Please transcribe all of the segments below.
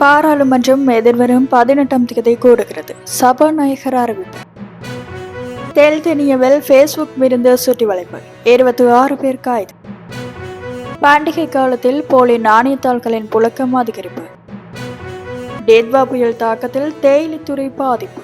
பாராளுமன்றம் எதிர்வரும் பதினெட்டாம் தேதி கூடுகிறது சபாநாயகர் அறிவிப்பு. தெல்தெனியவில் ஃபேஸ்புக் விருந்து சுற்றி வளைப்பு இருபத்தி ஆறு பேர் கைது. பண்டிகை காலத்தில் போலி நாணயத்தாள்களின் புழக்கம் அதிகரிப்பு டெட்வா புயல் தாக்கத்தில் தேயிலை துறை பாதிப்பு.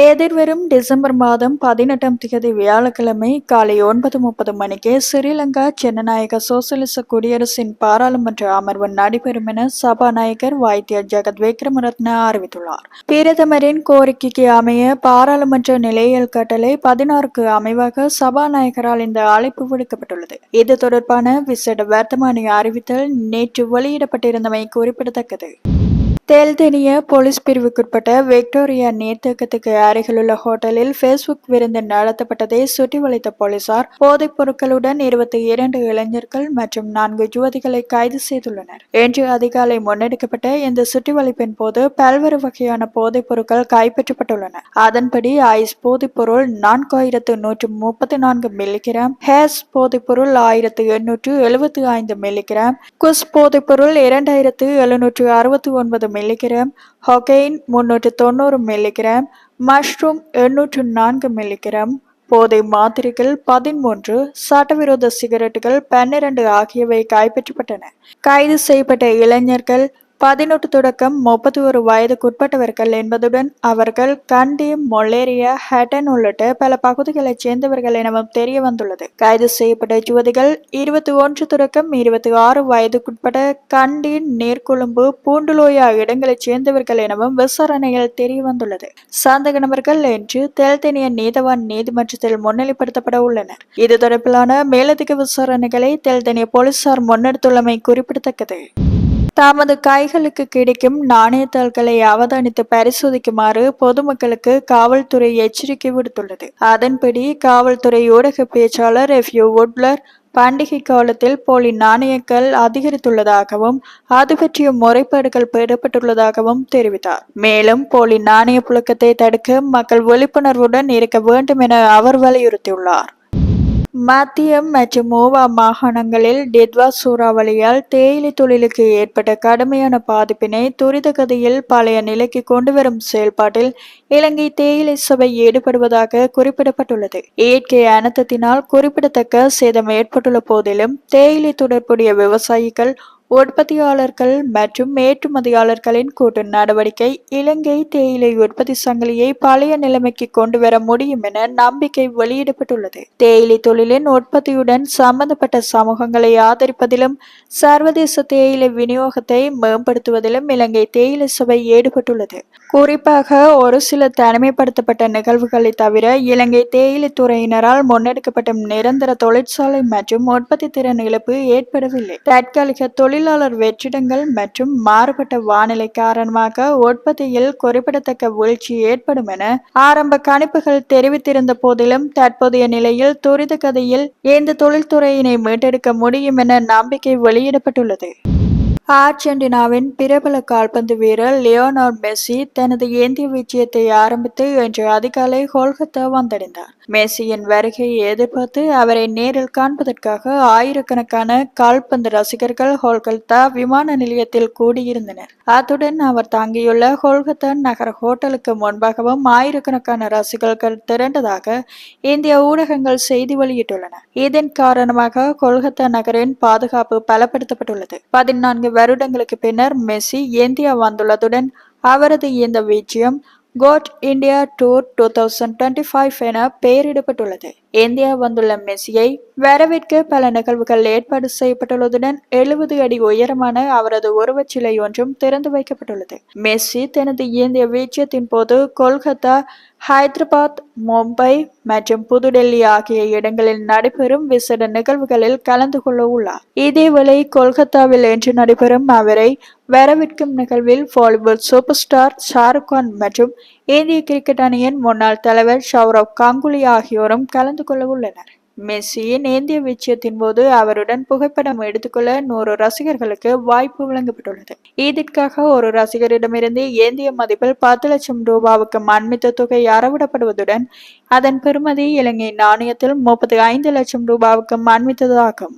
எதிர்வரும் டிசம்பர் மாதம் பதினெட்டாம் தேதி வியாழக்கிழமை காலை ஒன்பது முப்பது மணிக்கு ஸ்ரீலங்கா ஜனநாயக சோசியலிச குடியரசின் பாராளுமன்ற அமர்வு நடைபெறும் என சபாநாயகர் வைத்திய ஜெகத் விக்ரமரத்ன அறிவித்துள்ளார். பிரதமரின் கோரிக்கைக்கு அமைய பாராளுமன்ற நிலையியல் கட்டளை பதினாறுக்கு அமைவாக சபாநாயகரால் இந்த அழைப்பு விடுக்கப்பட்டுள்ளது. இது தொடர்பான விசேட வர்த்தமானி அறிவித்தல் நேற்று வெளியிடப்பட்டிருந்தமை குறிப்பிடத்தக்கது. தெல்தெனிய போலீஸ் பிரிவுக்குட்பட்ட விக்டோரியா நீர்த்தேக்கத்துக்கு அருகிலுள்ள ஹோட்டலில் ஃபேஸ்புக் விருந்து நடத்தப்பட்டதை சுற்றி வளைத்த போலீசார் போதைப் பொருட்களுடன் இருபத்தி இரண்டு இளைஞர்கள் மற்றும் நான்கு யுவதிகளை கைது செய்துள்ளனர். இன்று அதிகாலை முன்னெடுக்கப்பட்ட இந்த சுற்றி வளைப்பின் போது பல்வேறு வகையான போதைப் பொருட்கள் கைப்பற்றப்பட்டுள்ளன. அதன்படி ஐஸ் போதைப் பொருள் நான்காயிரத்து நூற்று முப்பத்தி நான்கு மில்லிகிராம் ஹேஸ் போதைப் பொருள் ஆயிரத்து எண்ணூற்று எழுபத்தி ஐந்து மில்லிகிராம் குஸ் போதைப் பொருள் இரண்டாயிரத்து எழுநூற்று அறுபத்தி ஒன்பது மில்லிகிராம் ஹொகெயின் முன்னூற்று தொண்ணூறு மில்லிகிராம் மஷ்ரூம் எண்ணூற்று நான்கு மில்லிகிராம் போதை மாத்திரைகள் பதிமூன்று சட்டவிரோத சிகரெட்டுகள் பன்னிரண்டு ஆகியவை கைப்பற்றப்பட்டன. கைது செய்யப்பட்ட இளைஞர்கள் பதினெட்டு தொடக்கம் முப்பத்தி ஒரு வயதுக்குட்பட்டவர்கள் என்பதுடன் அவர்கள் கண்டி மொலேரியா ஹேட்டன் உள்ளிட்ட பல பகுதிகளைச் சேர்ந்தவர்கள் எனவும் தெரிய வந்துள்ளது கைது செய்யப்பட்ட யுவதிகள் இருபத்தி ஒன்று தொடக்கம் இருபத்தி ஆறு வயதுக்குட்பட்ட கண்டி நீர்கொழும்பு பூண்டுலோயா இடங்களைச் சேர்ந்தவர்கள் எனவும் விசாரணையில் தெரிய வந்துள்ளது சந்தக நபர்கள் என்று தெல்தெனிய நீதவான் நீதிமன்றத்தில் முன்னிலைப்படுத்தப்பட உள்ளனர். இது தொடர்பிலான மேலதிக விசாரணைகளை தெல்தெனிய போலீசார் முன்னெடுத்துள்ளமை குறிப்பிடத்தக்கது. தமது கைகளுக்கு கிடைக்கும் நாணயத்தாள்களை அவதானித்து பரிசோதிக்குமாறு பொதுமக்களுக்கு காவல்துறை எச்சரிக்கை விடுத்துள்ளது. அதன்படி காவல்துறை ஊடக பேச்சாளர் எஃப். யூ. உட்லர் பண்டிகை காலத்தில் போலி நாணயங்கள் அதிகரித்துள்ளதாகவும் அது பற்றிய முறைப்பாடுகள் பெறப்பட்டுள்ளதாகவும் தெரிவித்தார். மேலும் போலி நாணய புழக்கத்தை தடுக்க மக்கள் விழிப்புணர்வுடன் இருக்க வேண்டும் என அவர் வலியுறுத்தியுள்ளார். மத்தியம் மற்றும் மோவா மாகாணங்களில் டெத்வா சூறாவளியால் தேயிலை தொழிலுக்கு ஏற்பட்ட கடுமையான பாதிப்பினை துரித கதியில் பழைய நிலைக்கு கொண்டுவரும் செயல்பாட்டில் இலங்கை தேயிலை சபை ஈடுபடுவதாக குறிப்பிடப்பட்டுள்ளது. இயற்கை அனர்த்தத்தினால் குறிப்பிடத்தக்க சேதம் ஏற்பட்டுள்ள போதிலும் தேயிலை தொடர்புடைய விவசாயிகள் உற்பத்தியாளர்கள் மற்றும் ஏற்றுமதியாளர்களின் கூட்டு நடவடிக்கை இலங்கை தேயிலை உற்பத்தி சங்கிலியை பழைய நிலைமைக்கு கொண்டு வர முடியும் என நம்பிக்கை வெளியிடப்பட்டுள்ளது. தேயிலை தொழிலின் உற்பத்தியுடன் சம்பந்தப்பட்ட சமூகங்களை ஆதரிப்பதிலும் சர்வதேச தேயிலை விநியோகத்தை மேம்படுத்துவதிலும் இலங்கை தேயிலை சபை ஈடுபட்டுள்ளது. குறிப்பாக ஒரு சில தனிமைப்படுத்தப்பட்ட நிகழ்வுகளை தவிர இலங்கை தேயிலை துறையினரால் முன்னெடுக்கப்பட்ட நிரந்தர தொழிற்சாலை மற்றும் உற்பத்தி திறன் இழப்பு ஏற்படவில்லை. தற்காலிக தொழில் தொழிலாளர் வெற்றிடங்கள் மற்றும் மாறுபட்ட வானிலை காரணமாக உற்பத்தியில் குறிப்பிடத்தக்க வீழ்ச்சி ஏற்படும் என ஆரம்ப கணிப்புகள் தெரிவித்திருந்த போதிலும் தற்போதைய நிலையில் துரித கதையில் இந்த தொழில்துறையினை மீட்டெடுக்க முடியும் என நம்பிக்கை வெளியிடப்பட்டுள்ளது. அர்ஜென்டினாவின் பிரபல கால்பந்து வீரர் லியோனார்ட் மெஸ்ஸி தனது இந்திய விஜயத்தை ஆரம்பித்து இன்று அதிகாலை கொல்கத்தா வந்தடைந்தார். மெஸ்ஸியின் வருகையை எதிர்பார்த்து அவரை நேரில் காண்பதற்காக ஆயிரக்கணக்கான கால்பந்து ரசிகர்கள் கொல்கத்தா விமான நிலையத்தில் கூடியிருந்தனர். அத்துடன் அவர் தங்கியுள்ள கொல்கத்தா நகர ஹோட்டலுக்கு முன்பாகவும் ஆயிரக்கணக்கான ரசிகர்கள் திரண்டதாக இந்திய ஊடகங்கள் செய்தி வெளியிட்டுள்ளன. இதன் காரணமாக கொல்கத்தா நகரின் பாதுகாப்பு பலப்படுத்தப்பட்டுள்ளது. பதினான்கு வருடங்களுக்கு பின்னர் மெஸ்ஸி இந்தியா வந்துள்ளதுடன் அவரது இந்த விஜயம் code India tour two thousand twenty five என பெயரிடப்பட்டுள்ளது. இந்தியா வந்துள்ள மெஸ்ஸியை வரவேற்க பல நிகழ்வுகள் ஏற்பாடு செய்யப்பட்டுள்ளதுடன் எழுபது அடி உயரமான அவரது உருவச்சிலை ஒன்றும் திறந்து வைக்கப்பட்டுள்ளது. மெஸ்ஸி தனது இந்திய விஜயத்தின் போது கொல்கத்தா ஹைதராபாத் மும்பை மற்றும் புதுடெல்லி ஆகிய இடங்களில் நடைபெறும் விசேட நிகழ்வுகளில் கலந்து கொள்ள உள்ளார். இதேவேளை கொல்கத்தாவில் இன்று நடைபெறும் அவரை வரவேற்கும் நிகழ்வில் Bollywood super star Shahrukh Khan மற்றும் இந்திய கிரிக்கெட் அணியின் முன்னாள் தலைவர் சௌரவ் காங்குலி ஆகியோரும் கலந்து கொள்ள உள்ளனர். மெஸ்ஸியின் இந்திய விஜயத்தின் போது அவருடன் புகைப்படம் எடுத்துக்கொள்ள நூறு ரசிகர்களுக்கு வாய்ப்பு வழங்கப்பட்டுள்ளது. இதற்காக ஒரு ரசிகரிடமிருந்து இந்திய மதிப்பில் பத்து லட்சம் ரூபாவுக்கு மண்மித்த தொகை அறவிடப்படுவதுடன் அதன் பெறுமதி இலங்கை நாணயத்தில் முப்பத்தி ஐந்து லட்சம் ரூபாவுக்கு மண்மித்ததாகும்